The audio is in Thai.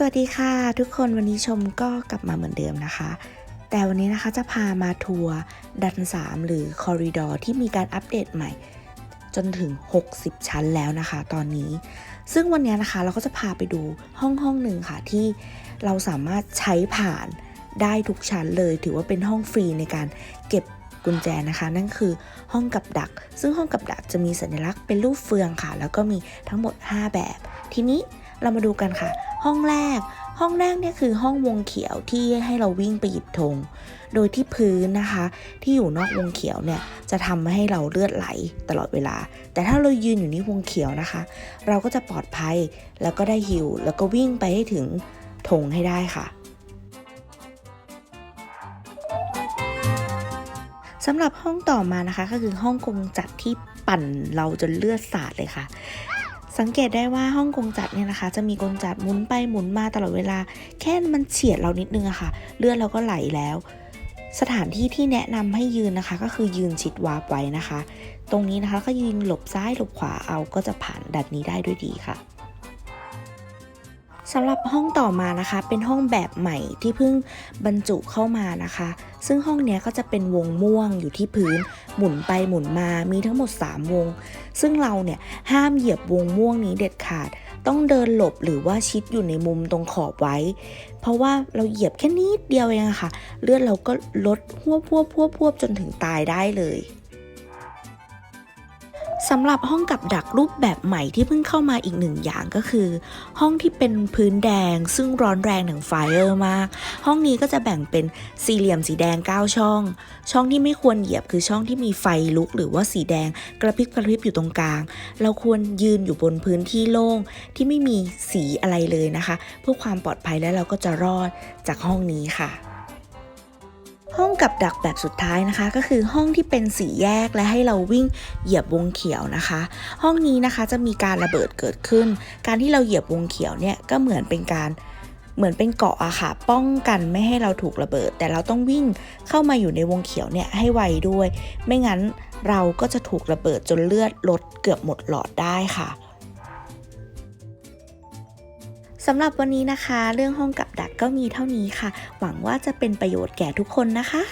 สวัสดีค่ะทุกคนวันนี้ชมก็กลับมาเหมือนเดิมนะคะ แต่วันนี้นะคะจะพามาทัวร์ดัน 3 หรือคอริดอร์ที่มีการอัปเดตใหม่ จนถึง 60 ชั้นแล้วนะคะตอนนี้ ซึ่งวันนี้นะคะเราก็จะพาไปดูห้องห้องหนึ่งค่ะที่เราสามารถใช้ผ่านได้ทุกชั้นเลย ถือว่าเป็นห้องฟรีในการเก็บกุญแจนะคะ นั่นคือห้องกับดัก ซึ่งห้องกับดักจะมีสัญลักษณ์เป็นรูปเฟืองค่ะ แล้วก็มีทั้งหมด 5 แบบ ทีนี้เรามาดูกันค่ะ ห้องแรก ห้องแรกเนี่ยคือห้องวงเขียวที่ให้เราวิ่งไปหยิบธง โดยที่พื้นนะคะ ที่อยู่นอกวงเขียวเนี่ยจะทำให้เราเลือดไหลตลอดเวลา แต่ถ้าเรายืนอยู่ในวงเขียวนะคะ เราก็จะปลอดภัยแล้วก็ได้ฮิวแล้วก็วิ่งไปให้ถึงธงให้ได้ค่ะสำหรับห้องต่อมานะคะก็คือห้องกงจัดที่ปั่นเราจนเลือดสาดเลยค่ะ สังเกตได้ว่าห้องกงจัดเนี่ยนะคะ จะมีกงจัดหมุนไปหมุนมาตลอดเวลา แค่มันเฉียดเรานิดนึงอะค่ะ เลือดเราก็ไหลแล้ว สถานที่ที่แนะนำให้ยืนนะคะ ก็คือยืนชิดวาร์ไว้นะคะ ตรงนี้นะคะก็ยืนหลบซ้ายหลบขวาเอาก็จะผ่านดัดนี้ได้ด้วยดีค่ะ สำหรับห้องต่อมานะคะ เป็นห้องแบบใหม่ที่เพิ่งบรรจุเข้ามานะคะ ซึ่งห้องนี้ก็จะเป็นวงม่วงอยู่ที่พื้น หมุนไปหมุนมามีทั้งหมด 3 วง ซึ่งเราเนี่ยห้ามเหยียบวงม่วงนี้เด็ดขาด ต้องเดินหลบหรือว่าชิดอยู่ในมุมตรงขอบไว้ เพราะว่าเราเหยียบแค่นิดเดียวเองะค่ะ เลือดเราก็ลดพวบพวบพวบพวบจนถึงตายได้เลย สำหรับห้องกับดักรูปแบบใหม่ที่เพิ่งเข้ามาอีกหนึ่งอย่างก็คือ ห้องที่เป็นพื้นแดงซึ่งร้อนแรงถึงไฟเออร์มาก ห้องนี้ก็จะแบ่งเป็นสี่เหลี่ยมสีแดง 9 ช่อง ช่องที่ไม่ควรเหยียบคือช่องที่มีไฟลุก หรือว่าสีแดงกระพริบกระพริบอยู่ตรงกลาง เราควรยืนอยู่บนพื้นที่โล่งที่ไม่มีสีอะไรเลยนะคะ เพื่อความปลอดภัยและเราก็จะรอดจากห้องนี้ค่ะ ห้องกับดักแบบสุดท้ายนะคะ ก็คือห้องที่เป็นสีแยกและให้เราวิ่งเหยียบวงเขียวนะคะ ห้องนี้นะคะจะมีการระเบิดเกิดขึ้น การที่เราเหยียบวงเขียวเนี่ยก็เหมือนเป็นการเหมือนเป็นเกาะอะค่ะ ป้องกันไม่ให้เราถูกระเบิด แต่เราต้องวิ่งเข้ามาอยู่ในวงเขียวเนี่ยให้ไวด้วย ไม่งั้นเราก็จะถูกระเบิดจนเลือดลดเกือบหมดหลอดได้ค่ะ สำหรับวันนี้นะคะ เรื่องห้องกับดักก็มีเท่านี้ค่ะ หวังว่าจะเป็นประโยชน์แก่ทุกคนนะคะ